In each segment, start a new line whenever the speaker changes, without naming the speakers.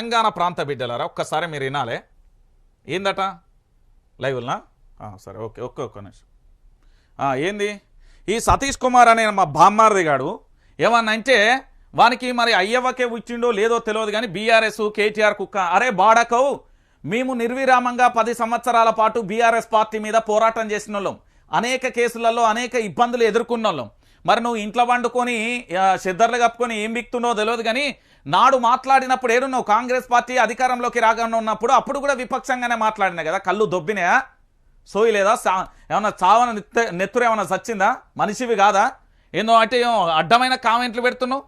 తెలంగాణ ప్రాంత బిడ్డలారా? ఒక్కసారి మీరు వినాలే. ఏందట? లైవ్నా సరే ఓకే ఒక్క ఒక్క నిమిషం. ఏంది? ఈ సతీష్ కుమార్ అనే మా బామ్మారిది గాడు ఏమన్నా అంటే వానికి మరి అయ్యవ్వకే వచ్చిండో లేదో తెలియదు కానీ బీఆర్ఎస్ కేటీఆర్ కుక్క. అరే బాడకవు మేము నిర్విరామంగా పది సంవత్సరాల పాటు బీఆర్ఎస్ పార్టీ మీద పోరాటం చేసిన వాళ్ళం అనేక కేసులలో అనేక ఇబ్బందులు ఎదుర్కొన్న వాళ్ళం మరి నువ్వు ఇంట్లో వండుకొని ఆ, కప్పుకొని ఏం బిక్తుండో తెలియదు కానీ నాడు మాట్లాడినప్పుడు ఏడున్నావు? కాంగ్రెస్ పార్టీ అధికారంలోకి రాగానే ఉన్నప్పుడు అప్పుడు కూడా విపక్షంగానే మాట్లాడినా కదా? కళ్ళు దొబ్బినాయా? సోయి లేదా? ఏమన్నా చావన నెత్త నెత్తురు ఏమన్నా సచ్చిందా మనిషివి కాదా? ఏందో అంటే ఏమో అడ్డమైన కామెంట్లు పెడుతున్నావు?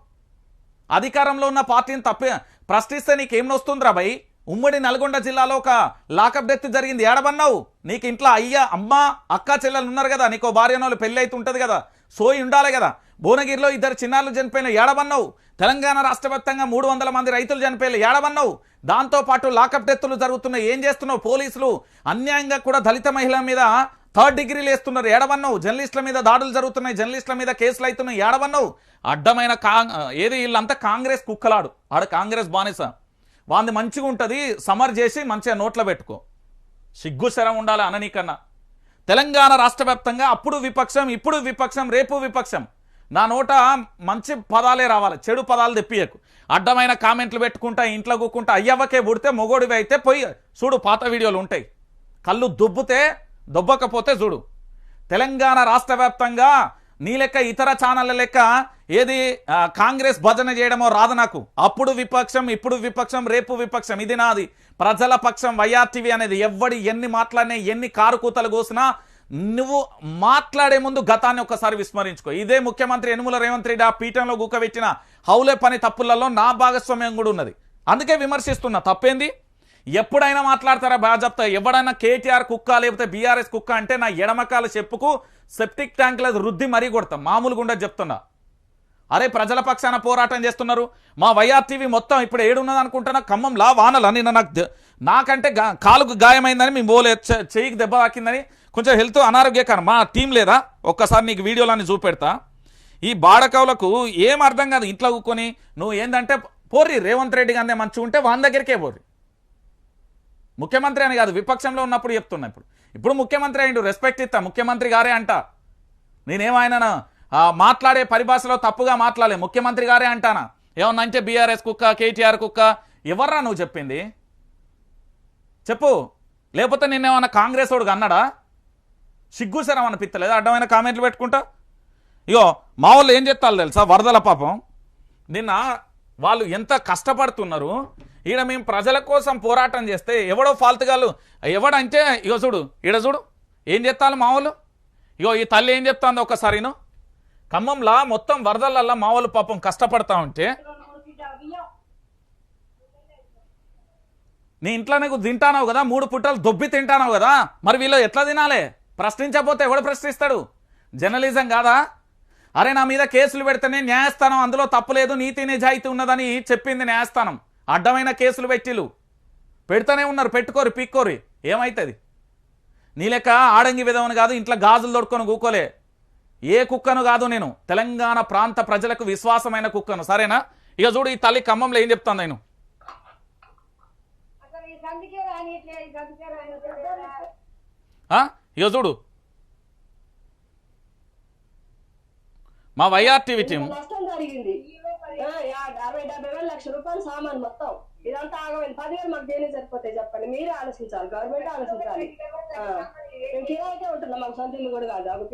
అధికారంలో ఉన్న పార్టీని తప్పి ప్రశ్నిస్తే నీకేం వస్తుందిరా భయ్ ఉమ్మడి నల్గొండ జిల్లాలో ఒక లాకప్ డెత్ జరిగింది. ఏడబన్నావు? నీకు ఇంట్లో అయ్య అమ్మ అక్క చెల్లెలు ఉన్నారు కదా? నీకో భార్యనోళ్ళు పెళ్ళి అయితే ఉంటుంది కదా? సోయి ఉండాలి కదా? భువనగిరిలో ఇద్దరు చిన్నారులు చనిపోయిన ఏడబన్నావు తెలంగాణ రాష్ట్ర వ్యాప్తంగా మూడు వందల మంది రైతులు చనిపోయిన ఏడబన్నావు దాంతో పాటు లాకప్ డెత్తులు జరుగుతున్నాయి. ఏం చేస్తున్నావు? పోలీసులు అన్యాయంగా కూడా దళిత మహిళల మీద థర్డ్ డిగ్రీలు వేస్తున్నారు. ఏడవన్నావు జర్నలిస్టుల మీద దాడులు జరుగుతున్నాయి. జర్నలిస్టుల మీద కేసులు అవుతున్నాయి. ఏడవన్నావు అడ్డమైన ఏది వీళ్ళంతా కాంగ్రెస్ కుక్కలాడు. ఆడ కాంగ్రెస్ బానిస. వాంది మంచిగా ఉంటుంది సమర్ చేసి మంచిగా నోట్లో పెట్టుకో. సిగ్గు శరం ఉండాలి అననీకన్నా. తెలంగాణ రాష్ట్ర అప్పుడు విపక్షం ఇప్పుడు విపక్షం రేపు విపక్షం. నా నోట మంచి పదాలే రావాలి. చెడు పదాలు తెప్పియకు. అడ్డమైన కామెంట్లు పెట్టుకుంటా ఇంట్లో కూకుంటా అయ్యవ్వకే పుడితే మొగోడివి అయితే పోయి చూడు పాత వీడియోలు ఉంటాయి. కళ్ళు దుబ్బితే దుబ్బకపోతే చూడు. తెలంగాణ రాష్ట్ర వ్యాప్తంగా నీ లెక్క ఇతర ఛానళ్ళ లెక్క ఏది కాంగ్రెస్ భజన చేయడమో రాదు నాకు. అప్పుడు విపక్షం ఇప్పుడు విపక్షం రేపు విపక్షం. ఇది నాది. ప్రజల పక్షం వైఆర్టీవీ అనేది ఎవ్వడి ఎన్ని మాట్లాడినా ఎన్ని కారు కూతలు కోసినా నువ్వు మాట్లాడే ముందు గతాన్ని ఒకసారి విస్మరించుకో. ఇదే ముఖ్యమంత్రి యనుమల రేవంత్ రెడ్డి ఆ పీఠంలో గుక్కబెట్టిన హౌలే పని తప్పులలో నా భాగస్వామ్యం కూడా ఉన్నది. అందుకే విమర్శిస్తున్నా తప్పేంది? ఎప్పుడైనా మాట్లాడతారా బాజప్తా ఎవడైనా కేటీఆర్ కుక్క లేకపోతే బీఆర్ఎస్ కుక్క అంటే నా ఎడమకాల చెప్పుకు సెప్టిక్ ట్యాంక్ల రుద్ది మరీ కొడతాం. మామూలుగా ఉండదు చెప్తున్నా. అరే ప్రజల పక్షాన పోరాటం చేస్తున్నారు. మా వైఆర్టీవీ మొత్తం ఇప్పుడు ఏడున్నది అనుకుంటున్నా ఖమ్మంలా వానల నిన్న నాకు నాకంటే గా- కాలుకు గాయమైందని మేము పోలే చెయ్యికి దెబ్బ తాకిందని కొంచెం హెల్త్ అనారోగ్యకరం. మా టీం లేదా? ఒక్కసారి నీకు వీడియోలని చూపెడతా. ఈ బాడకవులకు ఏం అర్థం కాదు ఇంట్లో కూకొని నువ్వు ఏంటంటే పోర్రి రేవంత్ రెడ్డి గారినే మంచిగా ఉంటే వాని దగ్గరికే పోర్రి. ముఖ్యమంత్రి అని కాదు విపక్షంలో ఉన్నప్పుడు చెప్తున్నా ఇప్పుడు. ఇప్పుడు ముఖ్యమంత్రి అయిండు రెస్పెక్ట్ ఇస్తా ముఖ్యమంత్రి గారే అంట. నేనేమైనా మాట్లాడే పరిభాషలో తప్పుగా మాట్లాడలే. ముఖ్యమంత్రి గారే అంటానా? ఏమన్నా అంటే బీఆర్ఎస్ కుక్క కేటీఆర్ కుక్క? ఎవర్రా నువ్వు చెప్పింది? చెప్పు. లేకపోతే నిన్నేమన్నా కాంగ్రెస్ వాడు అన్నాడా సిగ్గుసరం అనిపిస్తలేదు అడ్డమైన కామెంట్లు పెట్టుకుంటా? ఇగో మా వాళ్ళు ఏం చెప్తారు తెలుసా? వరదల పాపం. నిన్న వాళ్ళు ఎంత కష్టపడుతున్నారు? ఈడ మేము ప్రజల కోసం పోరాటం చేస్తే ఎవడో ఫాల్తుగాలు ఎవడంటే ఇగో చూడు ఈడ చూడు ఏం చెప్తాను మా వాళ్ళు? ఇగో ఈ తల్లి ఏం చెప్తాంది ఒక్కసారిను ఖమ్మంలా మొత్తం వరదలల్లా మా పాపం కష్టపడతా ఉంటే నీ ఇంట్లో నీకు తింటానావు కదా మూడు పుట్టలు దొబ్బి తింటానావు కదా మరి వీళ్ళు ఎట్లా తినాలి? ప్రశ్నించకపోతే ఎవడు ప్రశ్నిస్తాడు? జర్నలిజం కాదా? అరే నా మీద కేసులు పెడితేనే న్యాయస్థానం అందులో తప్పులేదు నీతి నిజాయితీ ఉన్నదని చెప్పింది న్యాయస్థానం. అడ్డమైన కేసులు పెట్టిలు పెడతానే ఉన్నారు పెట్టుకోరు పీక్కోరు. ఏమవుతుంది నీ లెక్క ఆడంగి విధమని కాదు ఇంట్లో గాజులు దొడుకొని కూకోలే. ఏ కుక్కను కాదు నేను. తెలంగాణ ప్రాంత ప్రజలకు విశ్వాసమైన కుక్కను. సరేనా? ఇక చూడు ఈ తల్లి ఖమ్మంలో ఏం చెప్తాను నేను? ఇక చూడు. మా టీం.
ఆ, యా- అరవై డెబ్బై వేలు లక్ష రూపాయలు సామాన్ మొత్తం. ఇదంతా ఆగమైంది. పదివేలు మాకు దేని సరిపోతాయి చెప్పండి. మీరే ఆలోచించాలి. గవర్నమెంట్ ఆలోచించాలి. ఆ, మేము కిరాయికే ఉంటున్నాం. మాకు సొంత ఇల్లు కూడా కాదు. ఒక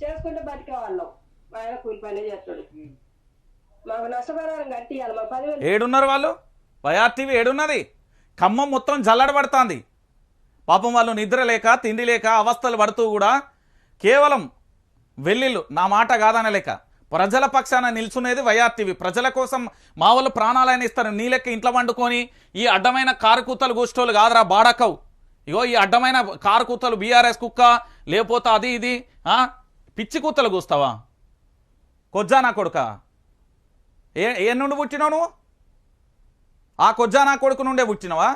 చేసుకుంటే బతికే వాళ్ళం మా ఆయన కూలి పని చేస్తాడు. మాకు నష్టపరిహారం కట్టియాలి మాకు పదివేలు
ఏడున్నారు వాళ్ళు? వైఆర్టీవీ ఏడున్నది. ఖమ్మం మొత్తం జల్లడబడుతోంది పాపం వాళ్ళు నిద్ర లేక తిండి లేక అవస్థలు పడుతూ కూడా కేవలం వెల్లిళ్ళు నా మాట కాదనలేక ప్రజల పక్షాన నిల్చునేది వైఆర్టీవీ ప్రజల కోసం మా వాళ్ళు ప్రాణాలైన ఇస్తారు. నీ లెక్క ఇంట్లో వండుకొని ఈ అడ్డమైన కారు కూతలు కూర్చోలు కాదురా బాడకవు. ఇగో ఈ అడ్డమైన కారు కూతలు బీఆర్ఎస్ కుక్క లేకపోతే అది ఇది? పిచ్చి కూతలు కూస్తావా? కొజ్జానా కొడుక? ఏ ఏ నుండి పుట్టినావు నువ్వు? ఆ కొజ్జానా కొడుకు నుండే పుట్టినవా?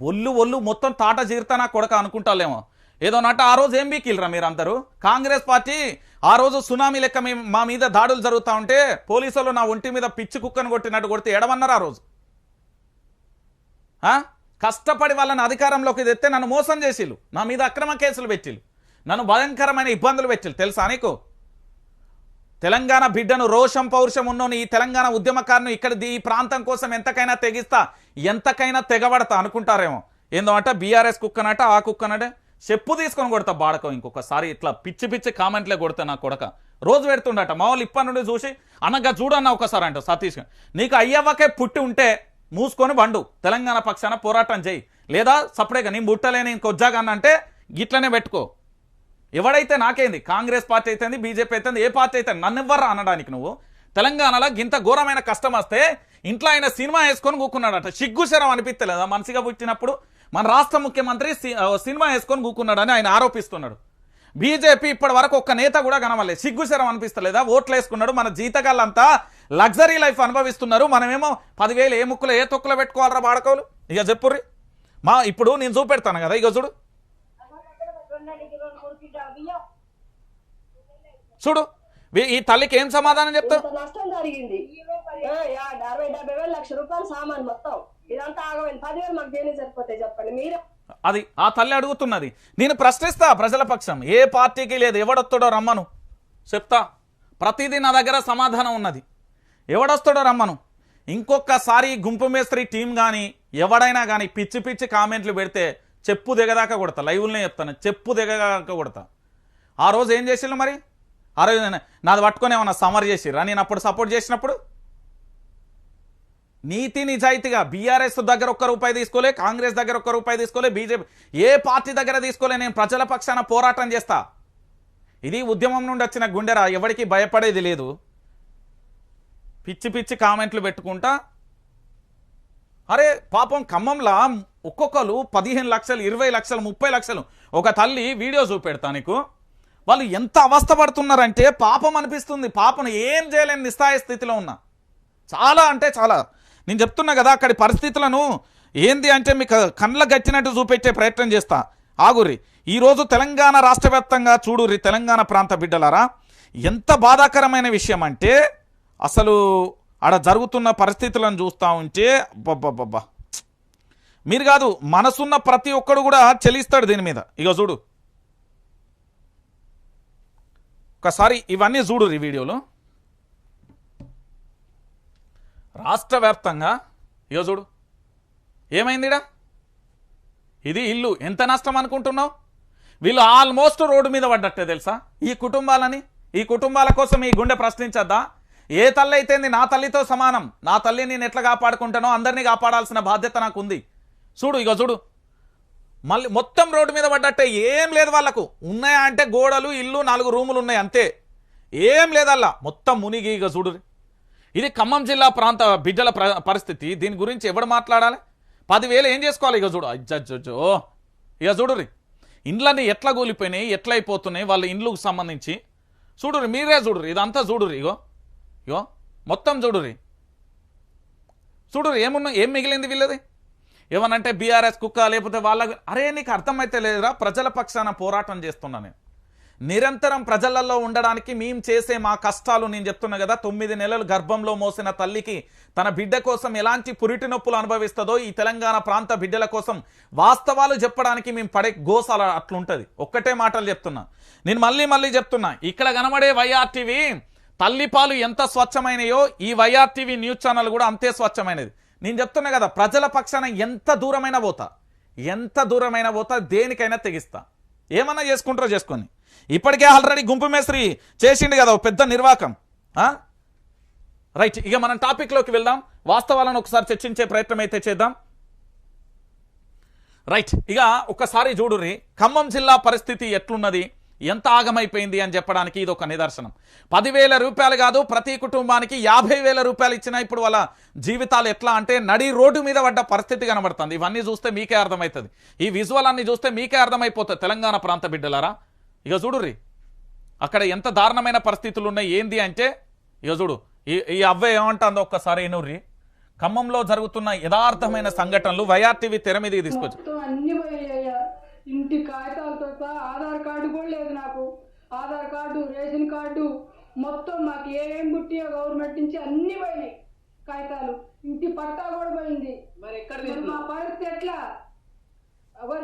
ఒళ్ళు ఒళ్ళు మొత్తం తాట జీరుతా నా కొడక అనుకుంటాలేమో. ఏదో నట ఆ రోజు ఏం బీకిల్రా మీరందరూ? కాంగ్రెస్ పార్టీ ఆ రోజు సునామీ లెక్క మా మీద దాడులు జరుగుతూ ఉంటే పోలీసులు నా ఒంటి మీద పిచ్చి కుక్కను కొట్టినట్టు కొడితే ఎడమన్నారు ఆ రోజు? ఆ? కష్టపడి వాళ్ళని అధికారంలోకి తెస్తే నన్ను మోసం చేసిళ్ళు నా మీద అక్రమ కేసులు పెట్టిళ్ళు నన్ను భయంకరమైన ఇబ్బందులు పెట్టిళ్ళు తెలుసా నీకు? తెలంగాణ బిడ్డను రోషం పౌరుషం ఉన్నోని ఈ తెలంగాణ ఉద్యమకారును ఇక్కడ ఈ ప్రాంతం కోసం ఎంతకైనా తెగిస్తా ఎంతకైనా తెగబడతా అనుకుంటారేమో. ఏందో అంటే బీఆర్ఎస్ కుక్కనట ఆ కుక్కనట. చెప్పు తీసుకొని కొడతా బాడకం ఇంకొకసారి. ఇట్లా పిచ్చి పిచ్చి కామెంట్లే కొడతా నా కొడక. రోజు పెడుతుండట మా వాళ్ళు ఇప్పటి నుండి చూసి అనగా చూడన్న ఒకసారి అంట సతీష్. నీకు అయ్యవ్వకే పుట్టి ఉంటే మూసుకొని బండు తెలంగాణ పక్షాన పోరాటం చేయి. లేదా సపరేట్గా నీ ముట్టలేని ఇంకొజ్జాగా అంటే గిట్లనే పెట్టుకో. ఎవడైతే నాకేంది? కాంగ్రెస్ పార్టీ అయితేంది బీజేపీ అయితేంది ఏ పార్టీ అయితే నన్ను ఇవ్వరా అనడానికి నువ్వు? తెలంగాణలో ఇంత ఘోరమైన కష్టం వస్తే ఇంట్లో ఆయన సినిమా వేసుకొని కూకున్నాడట. సిగ్గుశరం అనిపిస్తలేదా? మనిషిగా పుట్టినప్పుడు మన రాష్ట్ర ముఖ్యమంత్రి సినిమా వేసుకొని కూకున్నాడని ఆయన ఆరోపిస్తున్నాడు. బీజేపీ ఇప్పటి వరకు ఒక్క నేత కూడా కనవలేదు సిగ్గుశరం అనిపిస్తలేదా? ఓట్లు వేసుకున్నాడు. మన జీతగాళ్ళంతా లగ్జరీ లైఫ్ అనుభవిస్తున్నారు. మనమేమో పదివేలు ఏ ముక్కులు ఏ తొక్కులు పెట్టుకోవాలరా బాడకోలు? ఇక చెప్పుర్రి. మా ఇప్పుడు నేను చూపెడతాను కదా ఇక చూడు
రెండు కిలోలు మూడు కిలో బియ్యం
చూడు ఈ తల్లికి ఏం సమాధానం చెప్తావు?
ఇంత నష్టం జరిగింది. ఆ, యా, అరవై డెబ్బై వేలు లక్ష రూపాయలు సామాన్ మొత్తం. ఇదంతా ఆగమైంది. పదివేలు మాకు దేనికి సరిపోతాయి చెప్పండి? మీరే.
అది ఆ తల్లి అడుగుతున్నది. నేను ప్రశ్నిస్తా ప్రజల పక్షం. ఏ పార్టీకి లేదు. ఎవడొస్తాడో రమ్మను. చెప్తా. ప్రతిదీ నా దగ్గర సమాధానం ఉన్నది. ఎవడొస్తాడో రమ్మను. ఇంకొకసారి గుంపు మేస్త్రి టీం కానీ ఎవడైనా కానీ పిచ్చి పిచ్చి కామెంట్లు పెడితే చెప్పు దిగదాకా కొడతా. లైవ్లోనే చెప్తాను. చెప్పు దిగదాకా కొడతా. ఆ రోజు ఏం చేసిళ్ళు మరి? ఆ రోజు నాది పట్టుకొని ఏమన్నా సమర్ చేసిర్రా? నేను అప్పుడు సపోర్ట్ చేసినప్పుడు? నీతి నిజాయితీగా బీఆర్ఎస్ దగ్గర ఒక్క రూపాయి తీసుకోలే కాంగ్రెస్ దగ్గర ఒక్క రూపాయి తీసుకోలే బీజేపీ ఏ పార్టీ దగ్గర తీసుకోలే నేను ప్రజల పక్షాన పోరాటం చేస్తా. ఇది ఉద్యమం నుండి వచ్చిన గుండెరా ఎవరికి భయపడేది లేదు. పిచ్చి పిచ్చి కామెంట్లు పెట్టుకుంటా. అరే పాపం ఖమ్మంలా ఒక్కొక్కరు పదిహేను లక్షలు ఇరవై లక్షలు ముప్పై లక్షలు. ఒక తల్లి వీడియో చూపెడతా నీకు. వాళ్ళు ఎంత అవస్థ పడుతున్నారంటే పాపం అనిపిస్తుంది. పాపను ఏం చేయలేని నిస్సాయ స్థితిలో ఉన్నా. చాలా అంటే చాలా. నేను చెప్తున్నా కదా అక్కడి పరిస్థితులను ఏంది అంటే మీకు కళ్ళ గచ్చినట్టు చూపెట్టే ప్రయత్నం చేస్తా. ఆగురి ఈరోజు తెలంగాణ రాష్ట్ర వ్యాప్తంగా చూడురి తెలంగాణ ప్రాంత బిడ్డలారా ఎంత బాధాకరమైన విషయం అంటే అసలు ఆడ జరుగుతున్న పరిస్థితులను చూస్తూ ఉంటే అబ్బబ్బబ్బబ్బా. మీరు కాదు మనసున్న ప్రతి ఒక్కడు కూడా చెలిస్తాడు దీని మీద. ఇక చూడు. ఒకసారి ఇవన్నీ చూడు ఈ వీడియోలో. రాష్ట్ర వ్యాప్తంగా ఇగో చూడు. ఏమైందిడా? ఇది ఇల్లు ఎంత నష్టం అనుకుంటున్నావు? వీళ్ళు ఆల్మోస్ట్ రోడ్డు మీద పడ్డట్టే తెలుసా? ఈ కుటుంబాలని ఈ కుటుంబాల కోసం ఈ గుండె ప్రశ్నించద్దా? ఏ తల్లి అయితేంది నా తల్లితో సమానం? నా తల్లిని నేను ఎట్లా కాపాడుకుంటానో అందరినీ కాపాడాల్సిన బాధ్యత నాకు ఉంది చూడు ఇగో చూడు. మళ్ళీ మొత్తం రోడ్డు మీద పడ్డట్టే. ఏం లేదు వాళ్ళకు. ఉన్నాయా అంటే గోడలు ఇల్లు నాలుగు రూములు ఉన్నాయి అంతే. ఏం లేదల్లా. మొత్తం మునిగి ఇక చూడు. ఇది ఖమ్మం జిల్లా ప్రాంత బిడ్డల ప్ర- పరిస్థితి. దీని గురించి ఎవడు మాట్లాడాలి? పదివేలు ఏం చేసుకోవాలి ఇక చూడు. అజ్జజ్జో. ఇక చూడురి ఇండ్లన్నీ ఎట్లా కూలిపోయినాయి ఎట్లా అయిపోతున్నాయి వాళ్ళ ఇండ్లకు సంబంధించి. చూడురి మీరే చూడురి ఇదంతా చూడురి ఇగో. ఇగో. మొత్తం చూడురి చూడురి ఏమున్నా ఏం మిగిలింది వీళ్ళది? ఏమనంటే బీఆర్ఎస్ కుక్క లేకపోతే వాళ్ళ అరే నీకు అర్థమైతే లేదురా ప్రజల పక్షాన పోరాటం చేస్తున్నా నేను. నిరంతరం ప్రజలలో ఉండడానికి మేము చేసే మా కష్టాలు నేను చెప్తున్నా కదా తొమ్మిది నెలలు గర్భంలో మోసిన తల్లికి తన బిడ్డ కోసం ఎలాంటి పురిటి నొప్పులు అనుభవిస్తుందో ఈ తెలంగాణ ప్రాంత బిడ్డల కోసం వాస్తవాలు చెప్పడానికి మేము పడే గోసాల అట్లుంటుంది. ఒక్కటే మాటలు చెప్తున్నా. నేను మళ్ళీ మళ్ళీ చెప్తున్నా. ఇక్కడ కనబడే వైఆర్టీవీ తల్లిపాలు ఎంత స్వచ్ఛమైనయో ఈ వైఆర్టీవీ న్యూస్ ఛానల్ కూడా అంతే స్వచ్ఛమైనది. నేను చెప్తున్నా కదా ప్రజల పక్షాన ఎంత దూరమైనా పోతా ఎంత దూరమైనా పోతా దేనికైనా తెగిస్తా. ఏమన్నా చేసుకుంటారో చేసుకొని. ఇప్పటికే ఆల్రెడీ గుంపు మేస్త్రి చేసిండు కదా పెద్ద నిర్వాకం. రైట్ ఇక మనం టాపిక్లోకి వెళ్దాం. వాస్తవాలను ఒకసారి చర్చించే ప్రయత్నం అయితే చేద్దాం. రైట్ ఇక ఒక్కసారి చూడుర్రి. ఖమ్మం జిల్లా పరిస్థితి ఎట్లున్నది? ఎంత ఆగమైపోయింది అని చెప్పడానికి ఇది ఒక నిదర్శనం. పదివేల రూపాయలు కాదు ప్రతి కుటుంబానికి యాభై వేల రూపాయలు ఇచ్చినా ఇప్పుడు వాళ్ళ జీవితాలు ఎట్లా అంటే నడి రోడ్డు మీద పడ్డ పరిస్థితి కనబడుతుంది. ఇవన్నీ చూస్తే మీకే అర్థమవుతుంది ఈ విజువల్ అన్ని చూస్తే మీకే అర్థమైపోతుంది. తెలంగాణ ప్రాంత బిడ్డలారా ఇక చూడుర్రి అక్కడ ఎంత దారుణమైన పరిస్థితులు ఉన్నాయి ఏంది అంటే ఇక చూడు ఈ ఈ అవ్వ ఏమంటుందో ఒక్కసారి ఏనూర్రి ఖమ్మంలో జరుగుతున్న యథార్థమైన సంఘటనలు వైఆర్టీవీ తెర మీదకి తీసుకొచ్చు
సహా ఆధార్ కార్డు కూడా లేదు నాకు. ఆధార్ కార్డు రేషన్ కార్డు మొత్తం మాకు ఏమేం పుట్టియో గవర్నమెంట్ నుంచి అన్ని పోయినాయి కాగితాలు. ఇంటి పట్టా కూడా పోయింది.
మరి ఎక్కడ
మా పరిస్థితి ఎట్లా?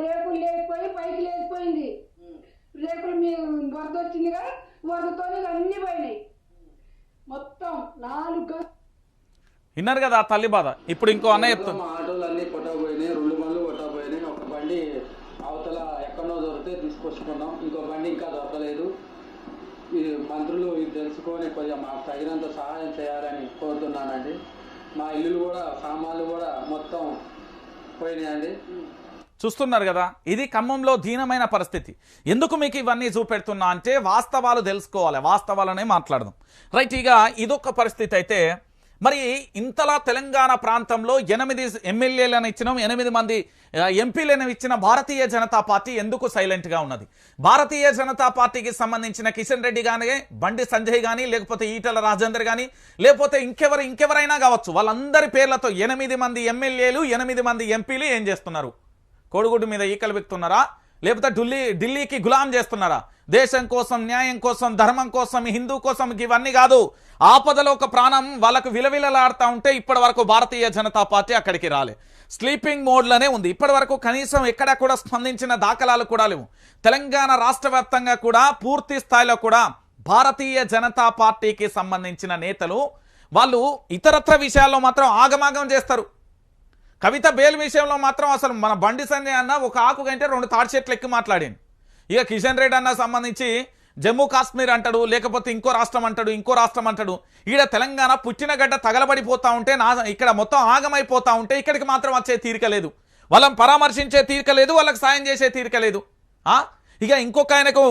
రేకులు లేకపోయి పైకి లేచిపోయింది. రేకులు మీ వరద వచ్చిందిగా వరదతో అన్ని పోయినాయి. మొత్తం నాలుగు
విన్నారు కదా ఆ తల్లి బాధ? ఇప్పుడు ఇంకో అన్న చెప్తుంది
మా ఆటోలు అన్ని కొట్టకపోయినాయి రెండు బండ్లు కొట్టకపోయినాయి ఒక బండి అవతల ఎక్కడో దొరికితే ఇంకో బండి ఇంకా దొరకలేదు. ఈ మంత్రులు ఇది తెలుసుకొని కొద్దిగా మాకు తగినంత సహాయం చేయాలని కోరుతున్నానండి. మా ఇల్లులు కూడా సామాన్లు కూడా మొత్తం పోయినాయండి.
చూస్తున్నారు కదా ఇది ఖమ్మంలో దీనమైన పరిస్థితి. ఎందుకు మీకు ఇవన్నీ చూపెడుతున్నా అంటే వాస్తవాలు తెలుసుకోవాలి. వాస్తవాలనే మాట్లాడదాం. రైట్ ఇక ఇదొక పరిస్థితి అయితే మరి ఇంతలా తెలంగాణ ప్రాంతంలో ఎనిమిది ఎమ్మెల్యేలను ఇచ్చినాం ఎనిమిది మంది ఎంపీలను ఇచ్చిన భారతీయ జనతా పార్టీ ఎందుకు సైలెంట్గా ఉన్నది? భారతీయ జనతా పార్టీకి సంబంధించిన కిషన్ రెడ్డి కానీ బండి సంజయ్ కానీ లేకపోతే ఈటల రాజేందర్ కానీ లేకపోతే ఇంకెవరు ఇంకెవరైనా కావచ్చు వాళ్ళందరి పేర్లతో ఎనిమిది మంది ఎమ్మెల్యేలు ఎనిమిది మంది ఎంపీలు ఏం చేస్తున్నారు? కోడిగుడ్డు మీద ఈకలు పెడుతున్నారా లేకపోతే ఢిల్లీ ఢిల్లీకి గులాం చేస్తున్నారా? దేశం కోసం న్యాయం కోసం ధర్మం కోసం హిందూ కోసం ఇవన్నీ కాదు. ఆపదలో ఒక ప్రాణం వాళ్ళకు విలవిలలాడుతూ ఉంటే ఇప్పటి వరకు భారతీయ జనతా పార్టీ అక్కడికి రాలే. స్లీపింగ్ మోడ్లోనే ఉంది. ఇప్పటి వరకు కనీసం ఎక్కడా కూడా స్పందించిన దాఖలాలు కూడా లేవు. తెలంగాణ రాష్ట్ర కూడా పూర్తి స్థాయిలో కూడా భారతీయ జనతా పార్టీకి సంబంధించిన నేతలు వాళ్ళు ఇతరత్ర విషయాల్లో మాత్రం ఆగమాగం చేస్తారు. కవిత బేల్ విషయంలో మాత్రం అసలు మన బండి సంజయ్ అన్న ఒక ఆకు కంటే రెండు తాడి చెట్లు ఎక్కి మాట్లాడింది ఇక కిషన్ రెడ్డి అన్న సంబంధించి జమ్మూ కాశ్మీర్ అంటాడు లేకపోతే ఇంకో రాష్ట్రం అంటాడు ఇంకో రాష్ట్రం అంటాడు. ఈడ తెలంగాణ పుట్టిన గడ్డ తగలబడిపోతా ఉంటే నా ఇక్కడ మొత్తం ఆగమైపోతా ఉంటే ఇక్కడికి మాత్రం వచ్చే తీరిక లేదు. వాళ్ళని పరామర్శించే తీరిక లేదు వాళ్ళకి సాయం చేసే తీరిక లేదు. ఇక ఇంకొక ఆయనకు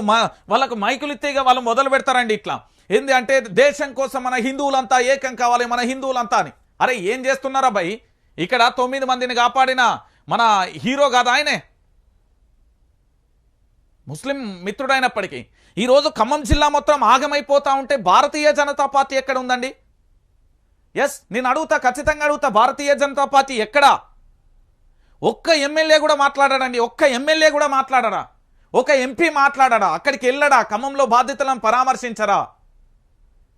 వాళ్ళకు మైకులు ఇస్తే ఇక వాళ్ళు మొదలు పెడతారండి ఇట్లా. ఏంది అంటే దేశం కోసం మన హిందువులంతా ఏకం కావాలి మన హిందువులంతా అని. అరే ఏం చేస్తున్నారా భయ్? ఇక్కడ తొమ్మిది మందిని కాపాడిన మన హీరో కాదా ఆయనే? ముస్లిం మిత్రుడైనప్పటికీ ఈరోజు ఖమ్మం జిల్లా మొత్తం ఆగమైపోతా ఉంటే భారతీయ జనతా పార్టీ ఎక్కడ ఉందండి? ఎస్ నేను అడుగుతా ఖచ్చితంగా అడుగుతా భారతీయ జనతా పార్టీ ఎక్కడా? ఒక్క ఎమ్మెల్యే కూడా మాట్లాడాడండి ఒక్క ఎమ్మెల్యే కూడా మాట్లాడరా? ఒక ఎంపీ మాట్లాడరా? అక్కడికి వెళ్ళడా? ఖమ్మంలో బాధితులను పరామర్శించరా?